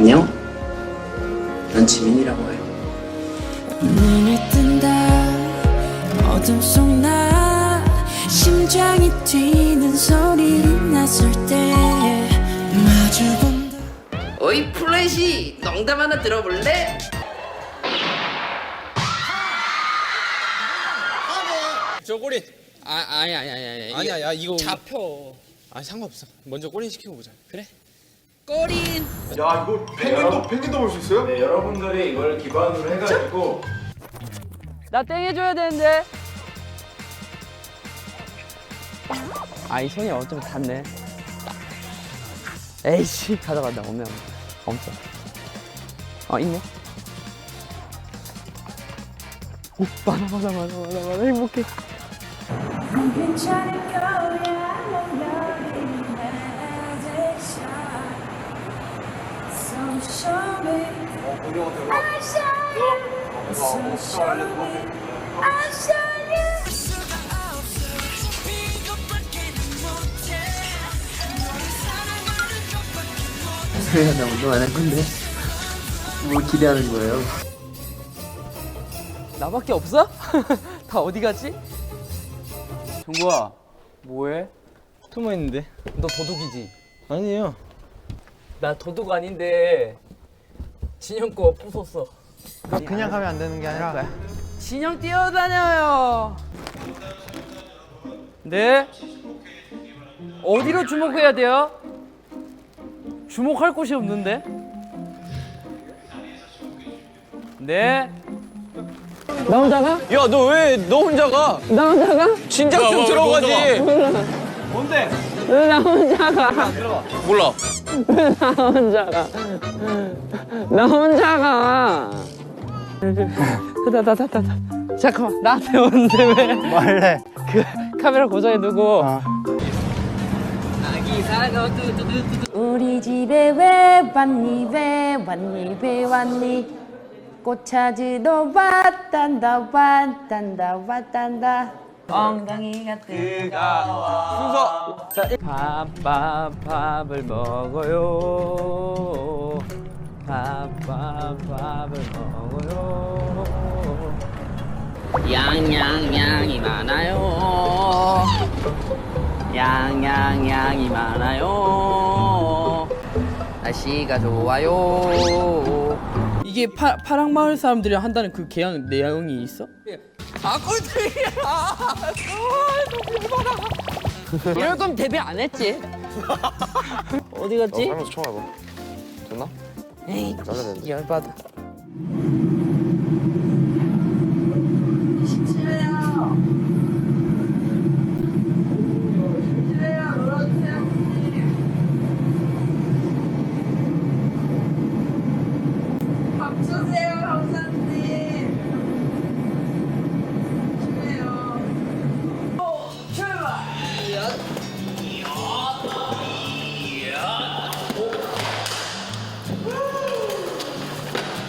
안녕. 난 지민이라고 해. 눈을 뜬다. 어둠 속 나 심장이 뛰는 소리 났을 때 마주 본다. 어이 플래시 농담 하나 들어볼래? 저 꼬리. 아 아니 아니 아니 아니. 아니야 야 이거 잡혀. 아 상관없어. 먼저 꼬리 시키고 보자. 그래 꼬린 야 이거 펭귄도 펭귄도 볼 수 있어요? 네, 여러분들이 이걸 기반으로 해가지고 나 땡 해줘야 되는데. 아 이 손이 어좀 닿네. 에이씨 가져간다 오면 없어. 어 있네. 오 많아 많아 많아 많아 많아 행복해. 괜찮을 거야 Show you show you 그래 나 운동 안 할 건데 뭘 기대하는 거예요? 나밖에 없어? 다 어디 갔지? 종구야 뭐해? 숨어 있는데 너 도둑이지? 아니에요 나 도둑 아닌데 진영 거 부쉈어. 그냥 하면 안 되는 게 아니라 진영 뛰어다녀요. 네? 어디로 주목해야 돼요? 주목할 곳이 없는데? 네? 야너 왜 너 혼자 가? 나 혼자 가? 진작 좀 들어가지 뭔데? 왜 나 혼자 가? 몰라 나 혼자 가. 다다다다다. 잠깐만 나한테 오는데 왜? 말래 그 카메라 고정해 두고. 아. 우리 집에 왜 왔니 왜 왔니 왜 왔니 꽃 찾으러 왔단다 왔단다 왔단다 엉덩이가 뜨거워 순서 밥밥 밥을 먹어요. 밥밥 밥을 먹어요. 양양양이 많아요. 양양양이 많아요. 날씨가 좋아요. 이게 파, 파랑 마을 사람들이 한다는 그 개양 내용이 있어? 아 꼴등이야. 아, 이럴 거면 데뷔 안 했지. 어디 갔지? 하면서 총 해봐 됐나? 에이, 열받아.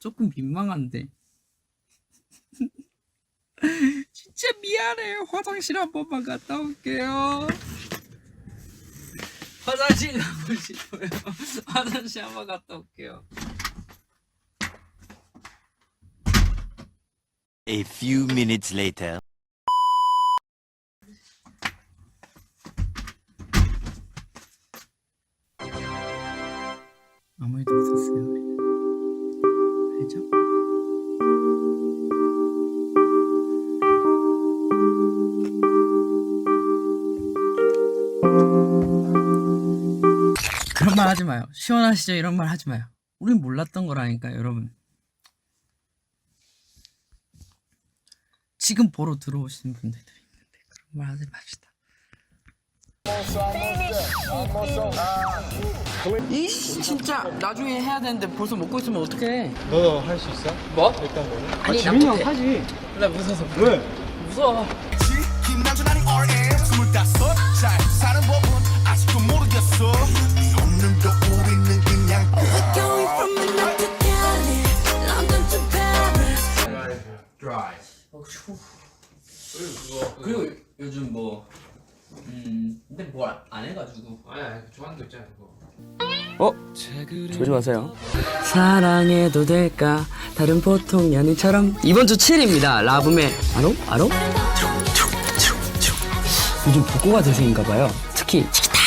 조금 민망한데. 진짜 미안해. 화장실 한 번만 갔다 올게요. 화장실 가고 싶어요. 화장실 한 번 갔다 올게요. A few minutes later. 아무 일도 없었어요. 알죠? 그런 말 하지 마요. 시원하시죠? 이런 말 하지 마요. 우린 몰랐던 거라니까요, 여러분. 지금 보러 들어오시는 분들도 있는데 그런 말 하지 맙시다. 이 진짜 나중에 해야 되는데 벌써 먹고 있으면 어떡해? 너도 할 수 있어? 뭐? 일단 거는. 아니 지민이 형 하지. 나 무서워서. 왜? 무서워. 김남준아니 RM 스물다섯 잘 사는 법은 아직도 모르겠어 없는 거 우리는 그냥 Going from Manhattan to Cali, London to Paris. 그리고 요즘 뭐 음, 근데 뭘 안 해가지고. 어? 조심하세요. 사랑해도 될까? 다른 보통 연인처럼 이번 주 7입니다. 라붐의 아로? 아로? 요즘 복고가 대세인가 봐요. 특히 치키타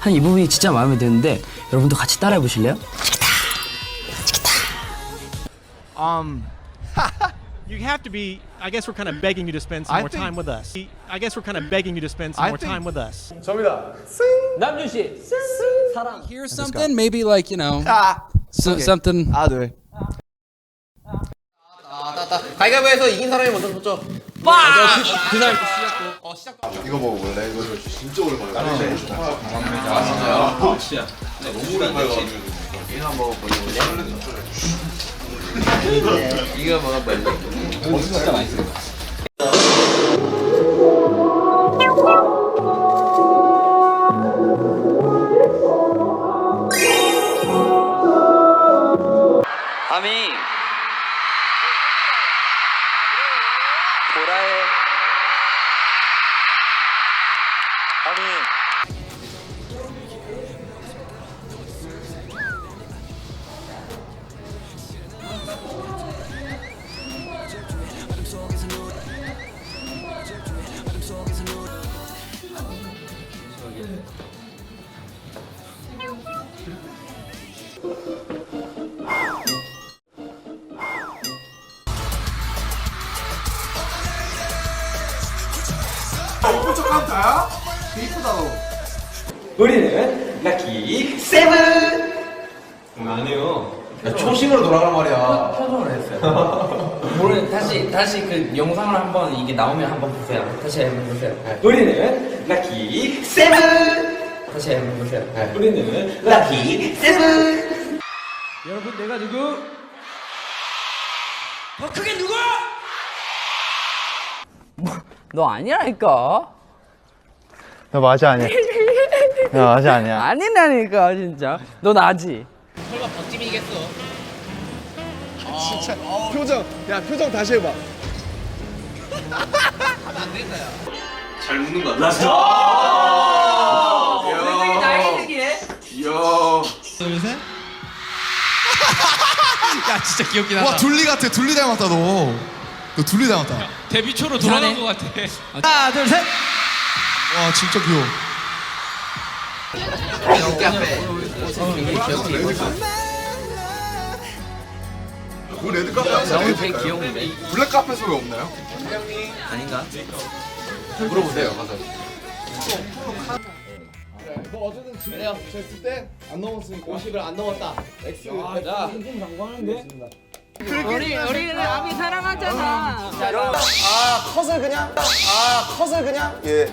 한 이 부분이 진짜 마음에 드는데 여러분도 같이 따라해 보실래요? Um, You have to be. I guess we're kind of begging you to spend some I more think- time with us. I guess we're kind of begging you to spend some I more think- time with us. 남준 씨. 사랑. Here's something, maybe like you know, 아, so, something. 아, 네. 가위바위보에서 이긴 사람이 먼저 줬죠. 그 사람 또 시작고. 이거 먹어볼래? 이거 진짜 오랜만에 정말 반갑습니다 아 진짜 너무 오랜만에 이거 먹어볼래? 이거 먹어볼래? 진짜 맛있어. 아미 우리는 럭키 세븐. 안 해요. 초심으로 돌아가란 말이야 편성을 했어요. 모르는 다시 다시 그 영상을 한번 이게 나오면 한번 보세요. 다시 한번 보세요. 우리는 럭키 세븐. 다시 한번 보세요. 우리는 럭키 세븐. 여러분 내가 누구? 더 크게 누구? 뭐, 너 아니라니까. 너 맞아 아니야? 너 맞아 아니야? 아니라니까 진짜. 너 나지. 진짜. 표정. 야 표정 다시 해봐. 야. 진짜 귀엽긴 와 둘리 같아. 둘리 닮았다 너 너 둘리 닮았다. 데뷔 초로 돌아간 것 같아. 하나 둘 셋. 와 진짜 귀여워. 그 레드 카페 나 오늘 되게 귀여운데. 블랙 카페에서 왜 없나요? 아닌가? 물어보세요 가서 우리 우리 아비 사랑하잖아. 컷을 그냥, 아, 컷을 그냥. 예